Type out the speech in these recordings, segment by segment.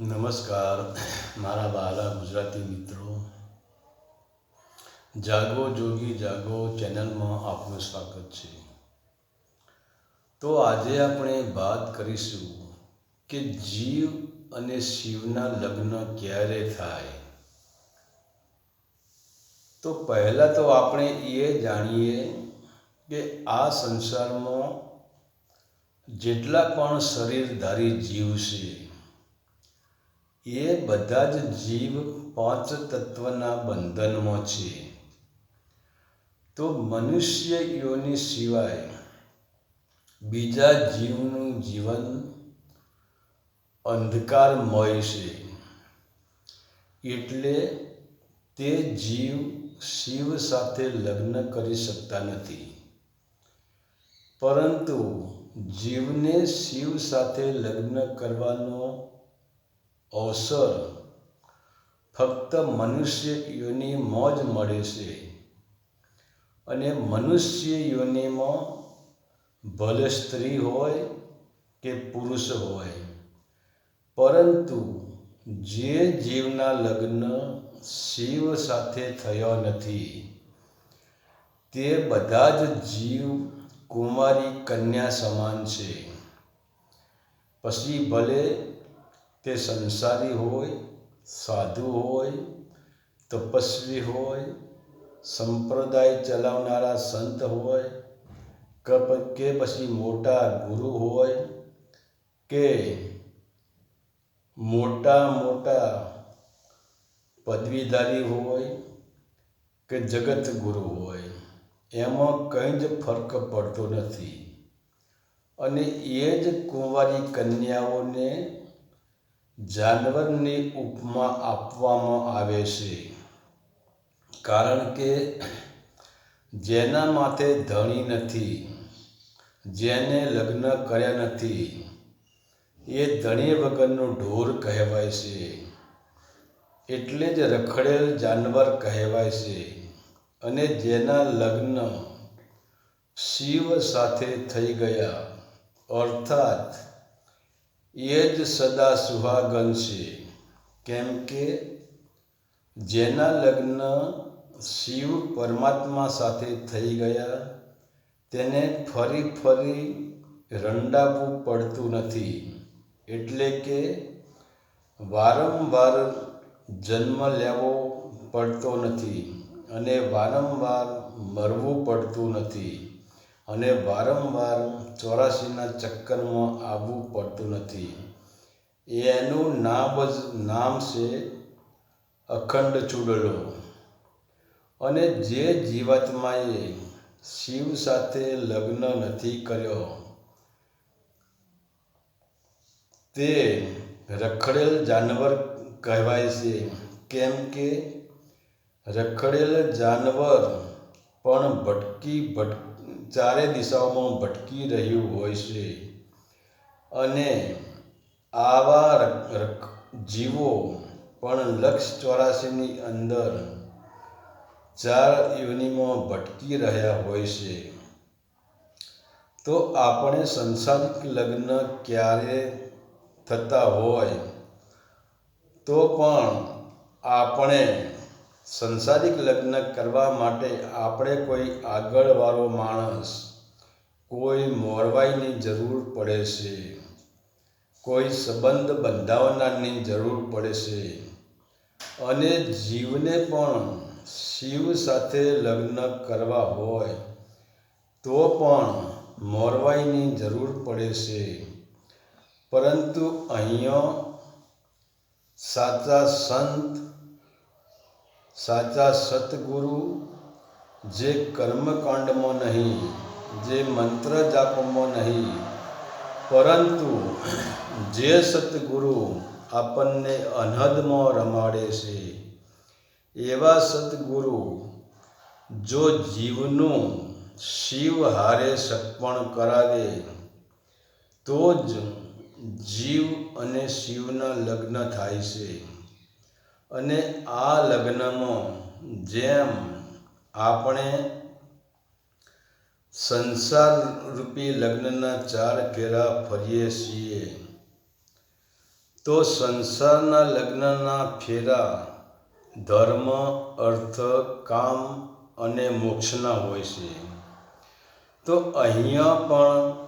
નમસ્કાર, મારા વાલા ગુજરાતી મિત્રો. જાગો જોગી, જાગો ચેનલમાં આપનું સ્વાગત છે. તો આજે આપણે વાત કરીશું કે જીવ અને શિવના લગ્ન ક્યારે થાય. તો પહેલાં તો આપણે એ જાણીએ કે આ સંસારમાં જેટલા પણ શરીરધારી જીવ છે એ બધા જ જીવ પાંચ તત્વના બંધનમાં છે. તો મનુષ્ય યોની સિવાય બીજા જીવનું જીવન અંધકારમય છે. એટલે તે જીવ શિવ સાથે લગ્ન કરી શકતા નથી. પરંતુ જીવને શિવ સાથે લગ્ન કરવાનો અવસર. ફક્ત મનુષ્ય યોનિમાં જ મળે છે અને મનુષ્ય યોનિમાં ભલે સ્ત્રી હોય કે પુરુષ હોય, પરંતુ જે જીવના લગ્ન શિવ સાથે થયા નથી, તે બધા જ જીવ કુમારી કન્યા સમાન છે. પછી ભલે તે સંસારી હોય, સાધુ હોય, તપસ્વી હોય, સંપ્રદાય ચલાવનારા સંત હોય, કે પછી મોટા ગુરુ હોય, કે મોટા મોટા પદવીધારી હોય, કે જગત ગુરુ હોય, એમાં કંઈ જ ફરક પડતો નથી. અને એ જ કુંવારી કન્યાઓને જાનવરની ઉપમા આપવામાં આવે છે. કારણ કે જેના માથે ધણી નથી, જેને લગ્ન કર્યા નથી, એ ધણી વગરનું ઢોર કહેવાય છે. એટલે જ રખડેલ જાનવર કહેવાય છે અને જેના લગ્ન શિવ સાથે થઈ ગયા. અર્થાત એ જ સદા સુહાગન છે. કેમ કે જેના લગ્ન શિવ પરમાત્મા સાથે થઈ ગયા, તેને ફરી ફરી રંડાવવું પડતું નથી. એટલે કે વારંવાર જન્મ લેવો પડતો નથી અને વારંવાર મરવું પડતું નથી. અને વારંવાર ચોરાસીના ચક્કરમાં આવવું પડતું નથી. એનું નામ જ નામ છે અખંડ ચૂડલો. અને જે જીવાત્માએ શિવ સાથે લગ્ન નથી કર્યો, તે રખડેલ જાનવર કહેવાય છે. કેમ કે રખડેલ જાનવર પણ ભટકી ભટ ચારે દિશાઓમાં ભટકી રહ્યું હોય છે અને આવા જીવો પણ લક્ષ ચોરાસીની અંદર ચાર યોનિમાં ભટકી રહ્યા હોય છે. તો આપણે સંસારિક લગ્ન ક્યારે થતા હોય? તો પણ આપણે સંસારિક લગ્ન કરવા માટે આપણે કોઈ આગળવાળો માણસ કોઈ મોરવાઈની જરૂર પડે છે. કોઈ સંબંધ બંધાવનારની જરૂર પડે છે. અને જીવને પણ શિવ સાથે લગ્ન કરવા હોય તો પણ મોરવાઈની જરૂર પડે છે. પરંતુ અહીંયા સાચા સંત સાચા સતગુરુ જે કર્મકાંડમાં નહીં, જે મંત્ર જાપમાં નહીં, પરંતુ જે સતગુરુ આપણને અનહદમાં રમાડે છે. એવા સતગુરુ જો જીવનું શિવ હારે સપણ કરાવે, તો જ જીવ અને શિવના લગ્ન થાય છે. અને આ લગ્નમાં જેમ આપણે સંસાર રૂપી લગ્નના ચાર ઘેરા ફરીએ છીએ, તો સંસારના લગ્નના ફેરા ધર્મ, અર્થ, કામ અને મોક્ષના હોય છે. તો અહીંયા પણ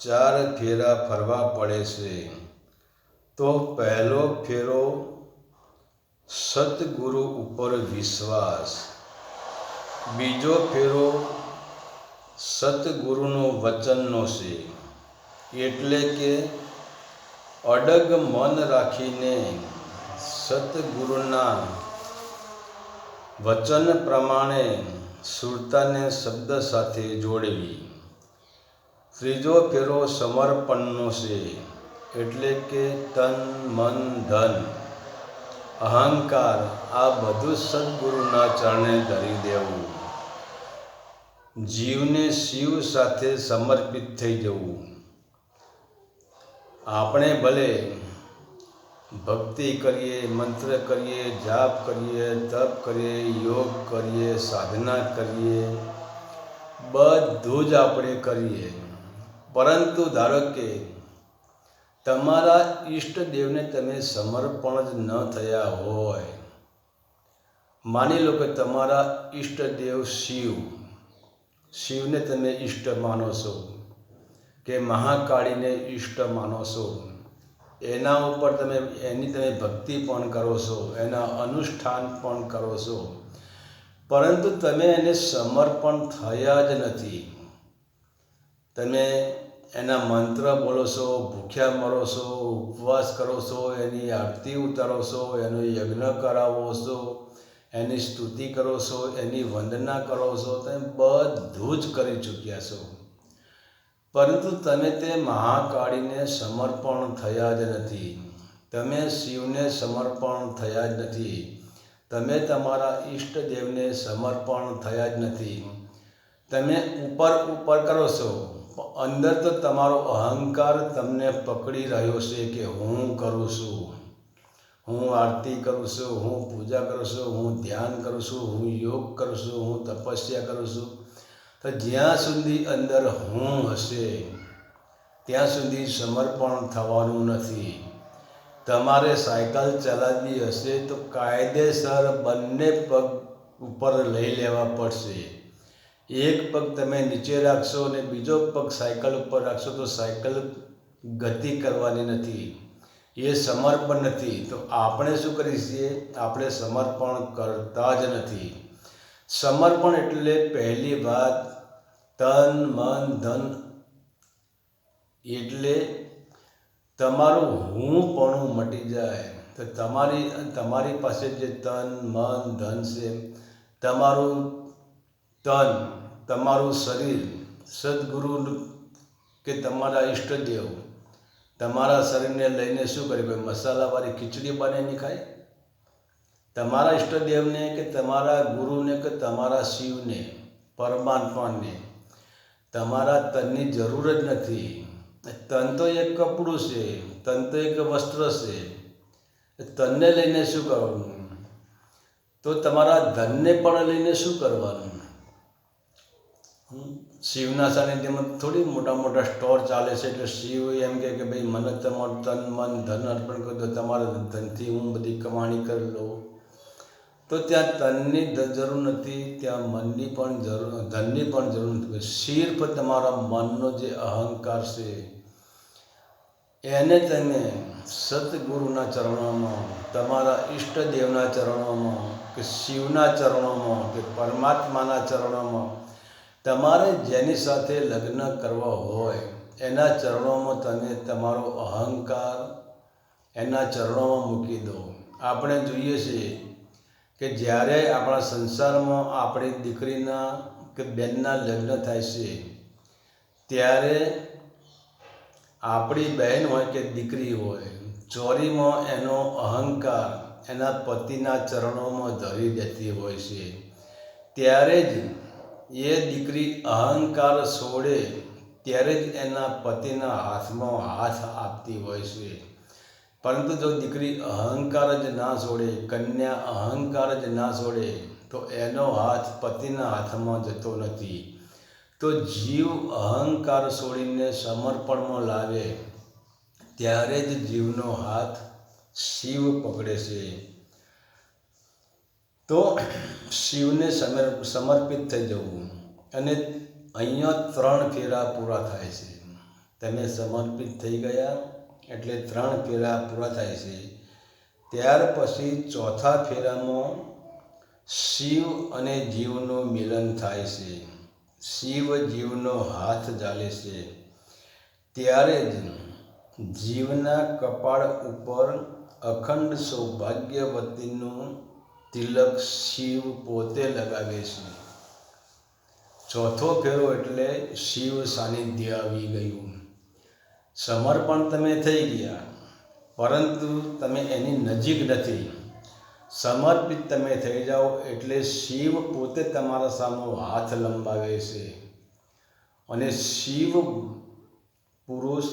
ચાર ફેરા ફરવા પડે છે. તો પહેલો ફેરો સતગુરુ ઉપર વિશ્વાસ. બીજો ફેરો સતગુરુનો વચનનો છે, એટલે કે અડગ મન રાખીને સતગુરુના વચન પ્રમાણે સુરતાને શબ્દ સાથે જોડવી. ત્રીજો ફેરો સમર્પણનો છે, એટલે કે તન, મન, ધન. અહંકાર આ બધું સદગુરુના ચરણે ધરી દેવું. જીવને શિવ સાથે સમર્પિત થઈ જવું. આપણે ભલે ભક્તિ કરીએ, મંત્ર કરીએ, જાપ કરીએ, તપ કરીએ, યોગ કરીએ, સાધના કરીએ, બધું જ આપણે કરીએ. પરંતુ ધારો કે તમારા ઈષ્ટદેવને તમે સમર્પણ જ ન થયા હોય. માની લો કે તમારા ઈષ્ટદેવ શિવ, શિવને તમે ઈષ્ટ માનો છો કે મહાકાળીને ઈષ્ટ માનો છો. એના ઉપર તમે, એની તમે ભક્તિ પણ કરો છો, એના અનુષ્ઠાન પણ કરો છો. પરંતુ તમે એને સમર્પણ થયા જ નથી. તમે એના મંત્ર બોલો છો, ભૂખ્યા મરો છો, ઉપવાસ કરો છો, એની આરતી ઉતારો છો, એનો યજ્ઞ કરાવો છો, એની સ્તુતિ કરો છો, એની વંદના કરો છો તમે બધું જ કરી ચૂક્યા છો. પરંતુ તમે તે મહાકાળીને સમર્પણ થયા જ નથી. તમે શિવને સમર્પણ થયા જ નથી. તમે તમારા ઈષ્ટદેવને સમર્પણ થયા જ નથી. તમે ઉપર ઉપર કરો છો. અંદર તો તમારો અહંકાર તમને પકડી રહ્યો છે કે હું કરું છું. હું આરતી કરું છું, હું પૂજા કરું છું, હું ધ્યાન કરું છું, હું યોગ કરું છું, હું તપસ્યા કરું છું. તો જ્યાં સુધી અંદર હું હશે, ત્યાં સુધી સમર્પણ થવાનું નથી. તમારે સાયકલ ચલાવવી હશે તો કાયદેસર બંને પગ ઉપર લઈ લેવા પડશે. એક પગ તમે નીચે રાખશો અને બીજો પગ સાયકલ ઉપર રાખશો તો સાયકલ ગતિ કરવાની નથી. એ સમર્પણ નથી. તો આપણે શું કરી છીએ આપણે સમર્પણ કરતા જ નથી. સમર્પણ એટલે પહેલી વાત, તન, મન, ધન એટલે તમારું હું પણ મટી જાય. તો તમારી તમારી પાસે જે તન, મન, ધન છે, તમારું તન તમારું શરીર સદગુરુ કે તમારા ઈષ્ટદેવ તમારા શરીરને લઈને શું કરે? કોઈ મસાલાવાળી ખીચડી બનાવીને ખાય? તમારા ઈષ્ટદેવને કે તમારા ગુરુને કે તમારા શિવને, પરમાત્માને તમારા તનની જરૂર જ નથી. તન તો એક કપડું છે, તન તો એક વસ્ત્ર છે. તનને લઈને શું કરવાનું? તો તમારા ધનને પણ લઈને શું કરવાનું? શિવના સાનિધ્યમાં થોડી મોટા મોટા સ્ટોર ચાલે છે એટલે શિવ એમ કહે કે ભાઈ, મને તમારું તન મન, ધન અર્પણ કરી દો તમારા ધનથી હું બધી કમાણી કરી લઉં. તો ત્યાં તનની જરૂર નથી, ત્યાં મનની પણ જરૂર, ધનની પણ જરૂર નથી. સિર્ફ તમારા મનનો જે અહંકાર છે, એને તમે સદગુરુના ચરણોમાં, તમારા ઈષ્ટદેવના ચરણોમાં, કે શિવના ચરણોમાં, કે પરમાત્માના ચરણોમાં તમારે જેની સાથે લગ્ન કરવા હોય, એના ચરણોમાં તમે તમારો અહંકાર એના ચરણોમાં મૂકી દો. આપણે જોઈએ છીએ કે જ્યારે આપણા સંસારમાં આપણી દીકરીના કે બેનના લગ્ન થાય છે, ત્યારે આપણી બહેન હોય કે દીકરી હોય, ચોરીમાં એનો અહંકાર એના પતિના ચરણોમાં ધરી દેતી હોય છે. ત્યારે જ એ દીકરી અહંકાર છોડે ત્યારે જ એના પતિના હાથમાં હાથ આપતી હોય છે. પરંતુ જો દીકરી અહંકાર જ ના છોડે, કન્યા અહંકાર જ ના છોડે, તો એનો હાથ પતિના હાથમાં જતો નથી. તો જીવ અહંકાર છોડીને સમર્પણમાં લાવે, ત્યારે જ જીવનો હાથ શિવ પકડે છે. તો શિવને સમર, સમર્પિત થઈ જવું. અને અહીંયા ત્રણ ફેરા પૂરા થાય છે. તમે સમર્પિત થઈ ગયા એટલે ત્રણ ફેરા પૂરા થાય છે. ત્યાર પછી ચોથા ફેરામાં શિવ અને જીવનું મિલન થાય છે. શિવ જીવનો હાથ ઝાલે છે. ત્યારે જ જીવના કપાળ ઉપર અખંડ સૌભાગ્યવતીનું તિલક શિવ પોતે લગાવે છે. ચોથો ફેરો એટલે શિવ સાનિધ્ય આવી ગયું. સમર્પણ તમે થઈ ગયા, પરંતુ તમે એની નજીક નથી. સમર્પિત તમે થઈ જાઓ એટલે શિવ પોતે તમારા સામે હાથ લંબાવે છે. અને શિવ પુરુષ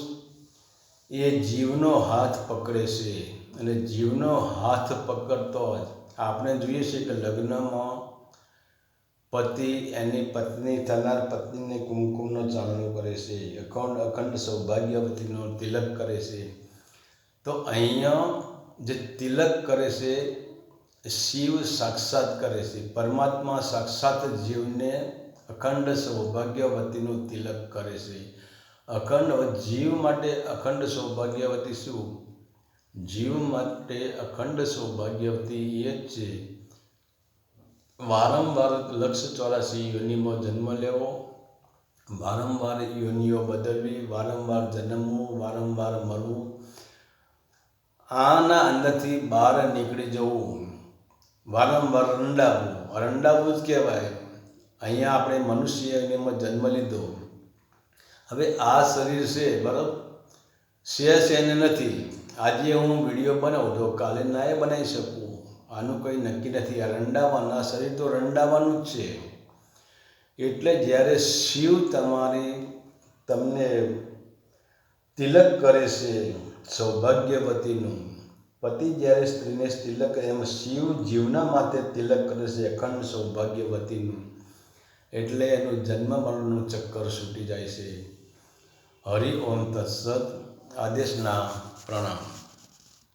એ જીવનો હાથ પકડે છે અને જીવનો હાથ પકડતો જ આપણે જોઈએ છીએ કે લગ્નમાં પતિ એની પત્ની થનાર પત્નીને કુમકુમનો ચાલનો કરે છે, અખંડ અખંડ સૌભાગ્યવતીનો તિલક કરે છે. તો અહીંયા જે તિલક કરે છે શિવ સાક્ષાત કરે છે. પરમાત્મા સાક્ષાત જીવને અખંડ સૌભાગ્યવતીનું તિલક કરે છે. અખંડ જીવ માટે અખંડ સૌભાગ્યવતી શું? જીવ માટે અખંડ સૌભાગ્યવતી એ જ છે. વારંવાર લક્ષ ચોરાસી યોનિમાં જન્મ લેવો, વારંવાર યોનિઓ બદલવી, વારંવાર જન્મવું, વારંવાર મરવું, આના અંદરથી બહાર નીકળી જવું, વારંવાર રંડાવવું. રંડાવું જ કહેવાય. અહીંયા આપણે મનુષ્ય યોનિમાં જન્મ લીધો. હવે આ શરીર છે, બરાબર? છે એને નથી. આજે હું વીડિયો બનાવું તો કાલે નાય બનાવી શકું. આનું કંઈ નક્કી નથી. આ રંડાવાના શરીર તો રંડાવાનું જ છે. એટલે જ્યારે શિવ તમારી તમને તિલક કરે છે સૌભાગ્યવતીનું, પતિ જ્યારે સ્ત્રીને તિલક કરે, એમ શિવ જીવના માથે તિલક કરે છે અખંડ સૌભાગ્યવતીનું. એટલે એનું જન્મ મરણનું ચક્કર છૂટી જાય છે. હરિ ઓમ તત્સત. આદેશના ప్రణామం.